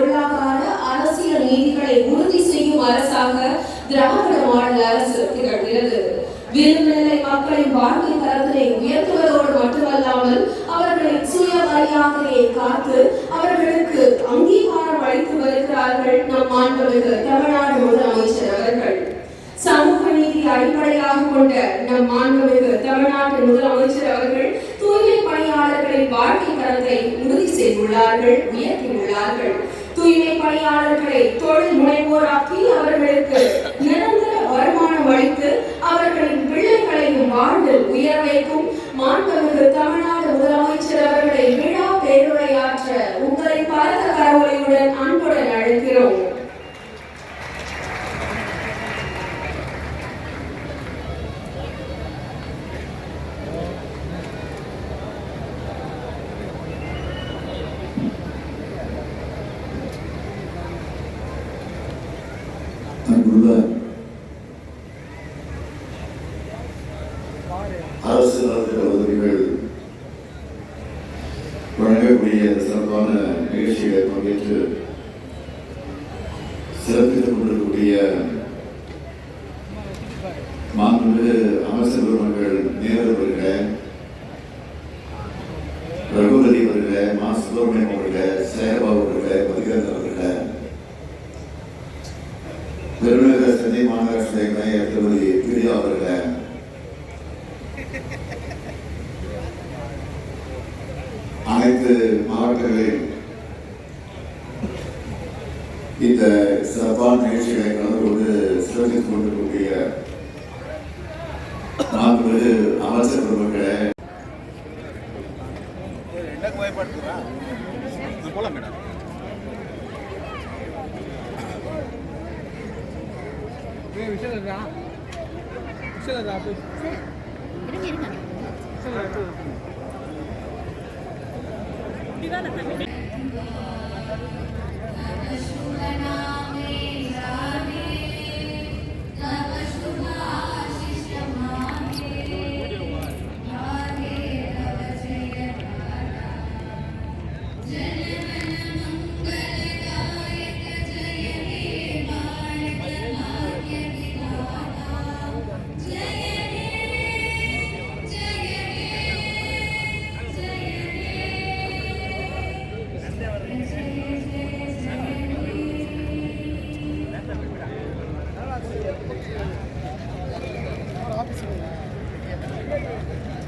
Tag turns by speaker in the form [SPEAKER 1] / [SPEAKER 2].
[SPEAKER 1] பொருளாதார அரசியல் நீதிகளை உறுதி செய்யும் அரசாக திராவிட மாநில அரசு திகழ்கிறது விளிம்பு நிலை மக்களின் வாழ்க்கை தரத்தினை உயர்த்துவதோடு மட்டுமல்லாமல் அவர்களை சுய மரியாதையை காத்து அவர்களுக்கு அங்கீகாரம் அளித்து வருகிறார்கள் நம் மாண்புமிகு தமிழ்நாடு முதலமைச்சர் அவர்கள். சமூக நீதி அடிப்படையாக கொண்ட நம் மாண்புமிகு தமிழ்நாட்டு முதலமைச்சர் அவர்கள் தூய்மை பணியாளர்களின் வாழ்க்கை தரத்தை உறுதி செய்துள்ளார்கள் உயர்த்தியுள்ளார்கள். தூய்மை பணியாளர்களை தொழில் முனைவோராக்கி அவர்களுக்கு நிரந்தர வருமானம் அளித்து
[SPEAKER 2] அன்புள்ள அரசு நலத்திட்ட உதவிகள் வழங்கக்கூடிய சிறப்பான நிகழ்ச்சிகளை பங்கேற்று சிறப்பித்துக் கொண்டிருக்கக்கூடிய மாண்புமிகு அரசு பெருமக்கள் நேரு ரகுபதி வருக மா சுப்பிரமணியம் சேகபாபு அவர்கள மதிகரன் அவர்கள பெருநகர சென்னை மாநகராட்சி மேயர் திருமதி பிரியா அவர்களை. அனைத்து மாவட்டங்களில் இந்த சிறப்பான நிகழ்ச்சிகளை கலந்து கொண்டு சிறப்பித்துக் கொண்டிருக்கக்கூடிய நான்கு அமைச்சர் பெருமக்களே
[SPEAKER 3] என்ன பயப்படுத்துறா போலாம் மேடம்.
[SPEAKER 4] விஷயம் விஷயம்
[SPEAKER 5] இருங்க இருங்க
[SPEAKER 4] ஆஃபீஸ்